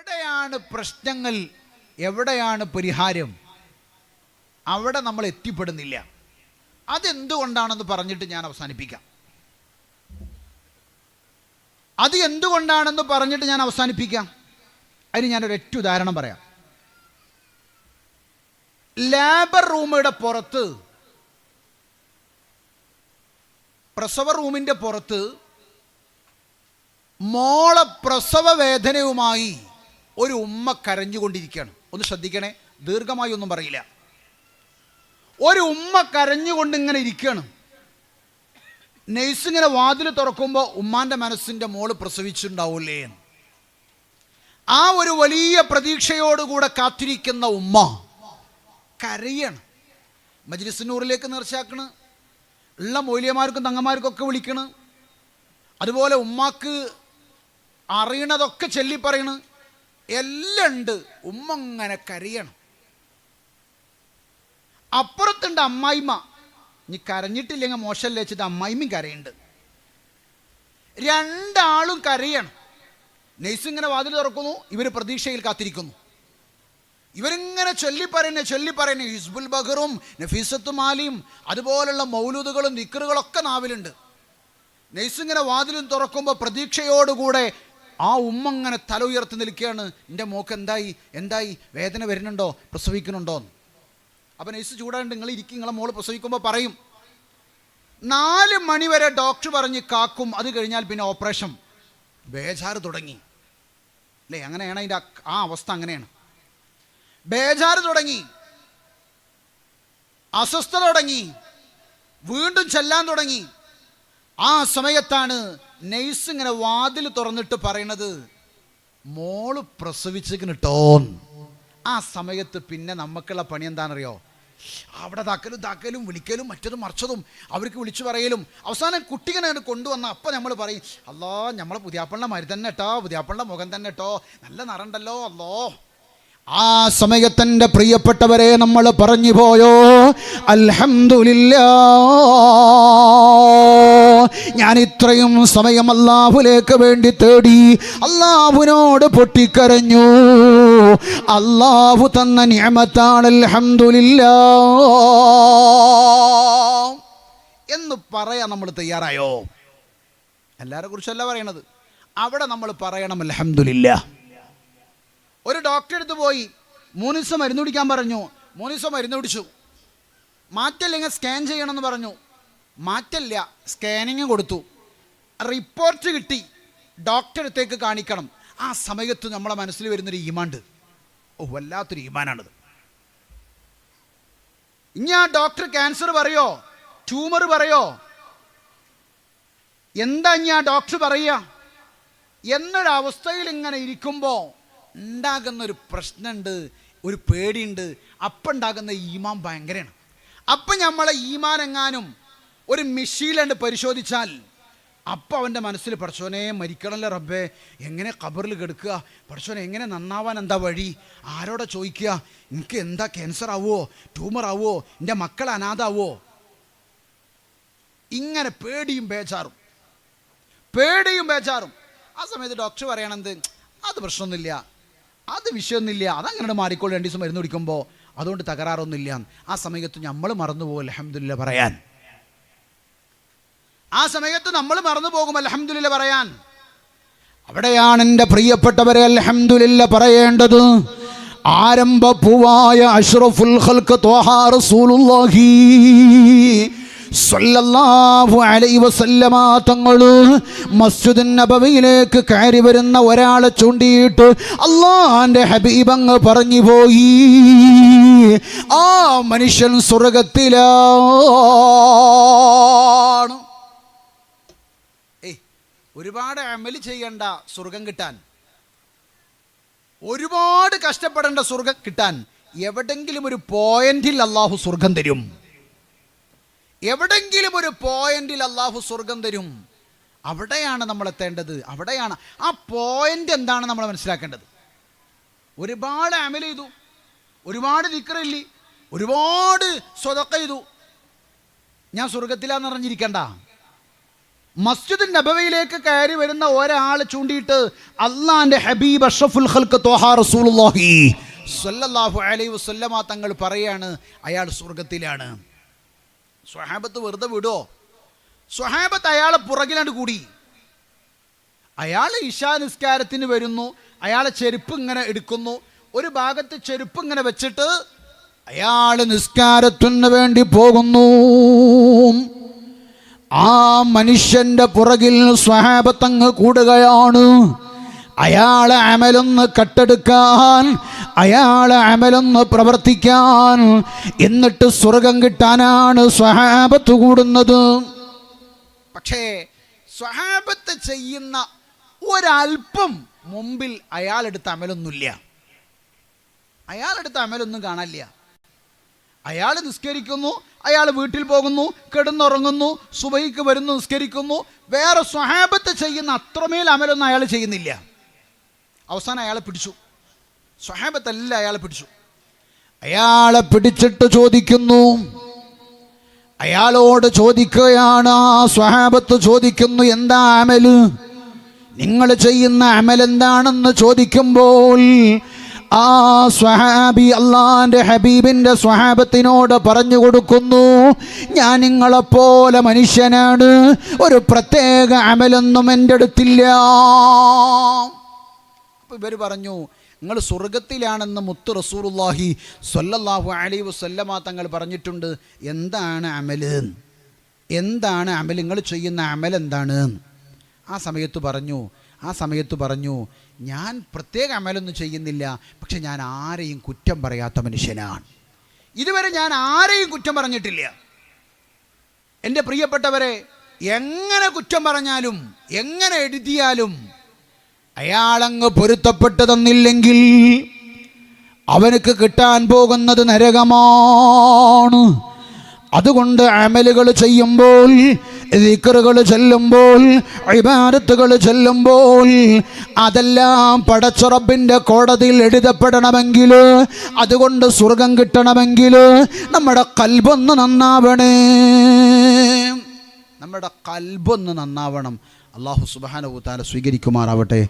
എവിടെയാണ് പ്രശ്നങ്ങൾ? എവിടെയാണ് പരിഹാരം? അവിടെ നമ്മൾ എത്തിപ്പെടുന്നില്ല. അതെന്തുകൊണ്ടാണെന്ന് പറഞ്ഞിട്ട് ഞാൻ അവസാനിപ്പിക്കാം. അത് എന്തുകൊണ്ടാണെന്ന് പറഞ്ഞിട്ട് ഞാൻ അവസാനിപ്പിക്കാം? അതിന് ഞാനൊരൊറ്റ ഉദാഹരണം പറയാം. ലാബർ റൂമുടെ പുറത്ത് പ്രസവ റൂമിന്റെ പുറത്ത് മോളെ പ്രസവ വേദനയുമായി ഒരു ഉമ്മ കരഞ്ഞുകൊണ്ടിരിക്കുകയാണ്. ഒന്ന് ശ്രദ്ധിക്കണേ ദീർഘമായി ഒന്നും പറയില്ല. ഒരു ഉമ്മ കരഞ്ഞുകൊണ്ട് ഇങ്ങനെ ഇരിക്കുകയാണ്. ഇങ്ങനെ വാതിൽ തുറക്കുമ്പോൾ ഉമ്മാന്റെ മനസ്സിന്റെ മോൾ പ്രസവിച്ചിട്ടുണ്ടാവില്ലേ ആ ഒരു വലിയ പ്രതീക്ഷയോടുകൂടെ കാത്തിരിക്കുന്ന ഉമ്മ കരയാണ്. മജ്ലിസിനൂറിലേക്ക് നേർച്ചയാക്കണ്. ഉള്ള മൗല്യമാർക്കും തങ്ങന്മാർക്കും ഒക്കെ വിളിക്കണ്. അതുപോലെ ഉമ്മാക്ക് അറിയണതൊക്കെ ചൊല്ലി പറയണ്. എല്ലാം ഉണ്ട്. ഉമ്മ ഇങ്ങനെ കരയണം. അപ്പുറത്തുണ്ട് അമ്മായിമ്മ. നീ കരഞ്ഞിട്ടില്ലെങ്കിൽ മോശമല്ലേ വെച്ചിട്ട് അമ്മായിമ്മയും കരയുണ്ട് രണ്ടാളും കരയണം. നെയ്സ് ഇങ്ങനെ വാതിൽ തുറക്കുന്നു. ഇവർ പ്രതീക്ഷയിൽ കാത്തിരിക്കുന്നു. ഇവരിങ്ങനെ ചൊല്ലി പറയുന്നേ ചൊല്ലി പറയുന്നേ ഹിസ്ബുൽ ബഹറും നഫീസത്തും ആലിയും അതുപോലുള്ള മൗലൂദുകളും നിക്കറുകളൊക്കെ നാവിലുണ്ട്. നെയ്സ് ഇങ്ങനെ വാതിലും തുറക്കുമ്പോൾ പ്രതീക്ഷയോടുകൂടെ ആ ഉമ്മ അങ്ങനെ തല ഉയർത്തി നിൽക്കുകയാണ്. എന്റെ മോക്ക് എന്തായി? എന്തായി? വേദന വരുന്നുണ്ടോ? പ്രസവിക്കുന്നുണ്ടോ? എന്ന്. അപ്പം നെയ്സ് ചൂടാണ്ട് നിങ്ങൾ ഇരിക്കും നിങ്ങളെ മോൾ പ്രസവിക്കുമ്പോൾ പറയും. നാല് മണിവരെ ഡോക്ടർ പറഞ്ഞ് കാക്കും. അത് കഴിഞ്ഞാൽ പിന്നെ ഓപ്പറേഷൻ ബേജാറ് തുടങ്ങി. അല്ലേ? അങ്ങനെയാണ് അതിന്റെ ആ- അവസ്ഥ അങ്ങനെയാണ്. ബേജാറ് തുടങ്ങി. അസ്വസ്ഥത തുടങ്ങി. വീണ്ടും ചെല്ലാൻ തുടങ്ങി. ആ സമയത്താണ് നെയ്സ് ഇങ്ങനെ വാതിൽ തുറന്നിട്ട് പറയണത് മോൾ പ്രസവിച്ചിട്ടോ ആ സമയത്ത് പിന്നെ നമുക്കുള്ള പണി എന്താണെന്നറിയോ? അവിടെ താക്കലും താക്കലും വിളിക്കലും മറ്റതും മറിച്ചതും അവർക്ക് വിളിച്ചു പറയലും. അവസാനം കുട്ടികനെ കൊണ്ടുവന്ന അപ്പം നമ്മൾ പറയും അല്ലോ നമ്മളെ പുതിയാപ്പള്ള മരി തന്നെ കേട്ടോ പുതിയാപ്പള്ള മുഖം തന്നെ കേട്ടോ നല്ല നിറണ്ടല്ലോ അല്ലോ. ആ സമയത്തെന്റെ പ്രിയപ്പെട്ടവരെ നമ്മൾ പറഞ്ഞു പോയോ? അൽഹംദുലില്ല. ഞാൻ ഇത്രയും സമയം അള്ളാഹുലേക്ക് വേണ്ടി തേടി അള്ളാഹുവിനോട് പൊട്ടിക്കരഞ്ഞു. അള്ളാഹു തന്ന നിയമത്താണ് അലഹമില്ല എന്ന് പറയാൻ നമ്മൾ തയ്യാറായോ? എല്ലാരെ കുറിച്ചല്ല പറയണത്. അവിടെ നമ്മൾ പറയണം അലഹമില്ല ഒരു ഡോക്ടറെ അടുത്ത് പോയി മൂന്ന് ദിവസം മരുന്ന് കുടിക്കാൻ പറഞ്ഞു. മൂന്ന് ദിവസം മരുന്ന് കുടിച്ചു. മാറ്റല്ലെങ്കിൽ സ്കാൻ ചെയ്യണമെന്ന് പറഞ്ഞു. മാറ്റല്ല സ്കാനിങ് കൊടുത്തു. റിപ്പോർട്ട് കിട്ടി. ഡോക്ടറടുത്തേക്ക് കാണിക്കണം. ആ സമയത്ത് നമ്മളെ മനസ്സിൽ വരുന്നൊരു ഈമാണ്ട് ഓ വല്ലാത്തൊരു ഈമാനാണിത്. ഇനി ആ ഡോക്ടർ ക്യാൻസർ പറയോ? ട്യൂമർ പറയോ? എന്താ ഇനി ആ ഡോക്ടർ പറയുക? എന്നൊരവസ്ഥയിൽ ഇങ്ങനെ ഇരിക്കുമ്പോൾ ഉണ്ടാകുന്ന ഒരു പ്രശ്നമുണ്ട് ഒരു പേടിയുണ്ട്. അപ്പം ഉണ്ടാകുന്ന ഈമാൻ ഭയങ്കരമാണ്. അപ്പം നമ്മളെ ഈമാൻ എങ്ങാനും ഒരു മെഷീലുണ്ട് പരിശോധിച്ചാൽ. അപ്പം അവന്റെ മനസ്സിൽ പഠിച്ചോനെ മരിക്കണമല്ലോ റബ്ബേ എങ്ങനെ കബറിൽ കിടക്കുക? പഠിച്ചോനെ എങ്ങനെ നന്നാവാൻ എന്താ വഴി? ആരോടെ ചോദിക്കുക? എനിക്ക് എന്താ ക്യാൻസർ ആവുമോ ട്യൂമർ ആവുമോ എന്റെ മക്കൾ അനാഥാവോ? ഇങ്ങനെ പേടിയും ബേജാറും. പേടിയും ബേജാറും. ആ സമയത്ത് ഡോക്ടർ പറയണത് അത് പ്രശ്നമൊന്നുമില്ല. അത് വിഷയമൊന്നുമില്ല. അതങ്ങനെ മാറിക്കോളും. രണ്ട് ദിവസം മരുന്ന് കുടിക്കുമ്പോൾ അതുകൊണ്ട് തകരാറൊന്നുമില്ല. ആ സമയത്ത് നമ്മൾ മറന്നുപോകും അലഹമില്ല പറയാൻ. ആ സമയത്ത് നമ്മൾ മറന്നു പോകും അലഹമുല്ല പറയാൻ. അവിടെയാണ് എന്റെ പ്രിയപ്പെട്ടവരെ അലഹമുല്ല പറയേണ്ടത്. ആരംഭ പൂവായ അഷ്റഫുൽ ഖൽക്ക് ത്വഹാ റസൂലുള്ളാഹി സല്ലല്ലാഹു അലൈഹി വസല്ലമ തങ്ങൾ മസ്ജിദ് നബവിയിലേക്ക് കയറി വരുന്ന ഒരാളെ ചൂണ്ടിയിട്ട് അള്ളാന്റെ ഹബീബങ്ങ് പറഞ്ഞു പോയി. ആ മനുഷ്യൻ സ്വർഗത്തിലാണ് ഒരുപാട് അമൽ ചെയ്യേണ്ട സ്വർഗം കിട്ടാൻ. ഒരുപാട് കഷ്ടപ്പെടേണ്ട സ്വർഗം കിട്ടാൻ. എവിടെങ്കിലും ഒരു പോയിന്റിൽ അള്ളാഹു സ്വർഗം തരും. എവിടെങ്കിലും ഒരു പോയിന്റിൽ അള്ളാഹു സ്വർഗം തരും. അവിടെയാണ് നമ്മൾ എത്തേണ്ടത്. അവിടെയാണ്. ആ പോയിന്റ് എന്താണ് നമ്മൾ മനസ്സിലാക്കേണ്ടത്? ഒരുപാട് അമൽ ചെയ്തു. ഒരുപാട് നിക്കറില്ലേ ഒരുപാട് സ്വതക്ക ചെയ്തു. ഞാൻ സ്വർഗത്തിലാന്ന് അറിഞ്ഞിരിക്കണ്ട. മസ്ജിദ് നബവയിലേക്ക് കയറി വരുന്ന ഒരാൾ ചൂണ്ടിയിട്ട് അള്ളാന്റെ ഹബീബ് അഷ്റഫുൽ ഖൽക്ക് തോഹാ റസൂലുള്ളാഹി സ്വല്ലല്ലാഹു അലൈഹി വസല്ലമ തങ്ങൾ പറയാണ് അയാൾ സ്വർഗത്തിലാണ് സ്വഹാബത്ത് വെറുതെ വിടോ സ്വഹാബത്ത് അയാളെ പുറകിലാണ് കൂടി. അയാൾ ഇഷാ നിസ്കാരത്തിന് വരുന്നു അയാളെ ചെരുപ്പ് ഇങ്ങനെ എടുക്കുന്നു. ഒരു ഭാഗത്ത് ചെരുപ്പ് ഇങ്ങനെ വെച്ചിട്ട് അയാൾ നിസ്കാരത്തിന് വേണ്ടി പോകുന്നു. ആ മനുഷ്യന്റെ പുറകിൽ സ്വഹാബത്തങ്ങ് കൂടുകയാണ്. അയാളെ അമലൊന്ന് കട്ടെടുക്കാൻ അയാളെ അമലൊന്ന് പ്രവർത്തിക്കാൻ എന്നിട്ട് സ്വർഗം കിട്ടാനാണ് സ്വഹാബത്ത് കൂടുന്നത്. പക്ഷേ സ്വഹാബത്ത് ചെയ്യുന്ന ഒരല്പം മുമ്പിൽ അയാളെടുത്ത അമലൊന്നുമില്ല. അയാളെടുത്ത അമലൊന്നും കാണാനില്ല. അയാൾ നിസ്കരിക്കുന്നു അയാൾ വീട്ടിൽ പോകുന്നു കിടന്നുറങ്ങുന്നു സുബൈക്ക് വരുന്നു നിസ്കരിക്കുന്നു. വേറെ സ്വഹാബത്ത് ചെയ്യുന്ന അത്രമേൽ അമലൊന്നും അയാൾ ചെയ്യുന്നില്ല. അവസാനം അയാളെ പിടിച്ചു. സ്വഹാബത്തല്ല അയാളെ പിടിച്ചു. അയാളെ പിടിച്ചിട്ട് ചോദിക്കുന്നു. അയാളോട് ചോദിക്കുകയാണ് ആ സ്വഹാബത്ത് ചോദിക്കുന്നു എന്താ അമൽ? നിങ്ങൾ ചെയ്യുന്ന അമൽ എന്താണെന്ന് ചോദിക്കുമ്പോൾ ആ സ്വഹാബി അള്ളാന്റെ ഹബീബിന്റെ സ്വഹാബത്തിനോട് പറഞ്ഞു കൊടുക്കുന്നു ഞാൻ നിങ്ങളെപ്പോലെ മനുഷ്യനാണ് ഒരു പ്രത്യേക അമലൊന്നും എന്റെ അടുത്തില്ല. ഇവർ പറഞ്ഞു നിങ്ങൾ സ്വർഗത്തിലാണെന്ന് മുത്ത് റസൂറുല്ലാഹി സ്വല്ലല്ലാഹു അലൈഹി വസ്ല്ലമാ തങ്ങൾ പറഞ്ഞിട്ടുണ്ട്. എന്താണ് അമൽ? എന്താണ് അമൽ നിങ്ങൾ ചെയ്യുന്ന അമൽ എന്താണ് ആ സമയത്ത് പറഞ്ഞു ആ സമയത്ത് പറഞ്ഞു ഞാൻ പ്രത്യേക അമലൊന്നും ചെയ്യുന്നില്ല പക്ഷെ ഞാൻ ആരെയും കുറ്റം പറയാത്ത മനുഷ്യനാണ്. ഇതുവരെ ഞാൻ ആരെയും കുറ്റം പറഞ്ഞിട്ടില്ല. എന്റെ പ്രിയപ്പെട്ടവരെ എങ്ങനെ കുറ്റം പറഞ്ഞാലും എങ്ങനെ എഴുതിയാലും അയാളങ്ങ് പൊരുത്തപ്പെട്ടു തന്നില്ലെങ്കിൽ അവനക്ക് കിട്ടാൻ പോകുന്നത് നരകമാണ്. അതുകൊണ്ട് അമലുകൾ ചെയ്യുമ്പോൾ ദിക്കറുകൾ ചെല്ലുമ്പോൾ ഇബാരത്തുകൾ ചെല്ലുമ്പോൾ അതെല്ലാം പടച്ചുറപ്പിന്റെ കോടതിയിൽ എഴുതപ്പെടണമെങ്കിൽ അതുകൊണ്ട് സ്വർഗം കിട്ടണമെങ്കിൽ നമ്മുടെ കൽബൊന്ന് നന്നാവണേ. നമ്മുടെ കൽബൊന്ന് നന്നാവണം. അള്ളാഹു സുബാനുഭൂത്താല സ്വീകരിക്കുമാറാവട്ടെ.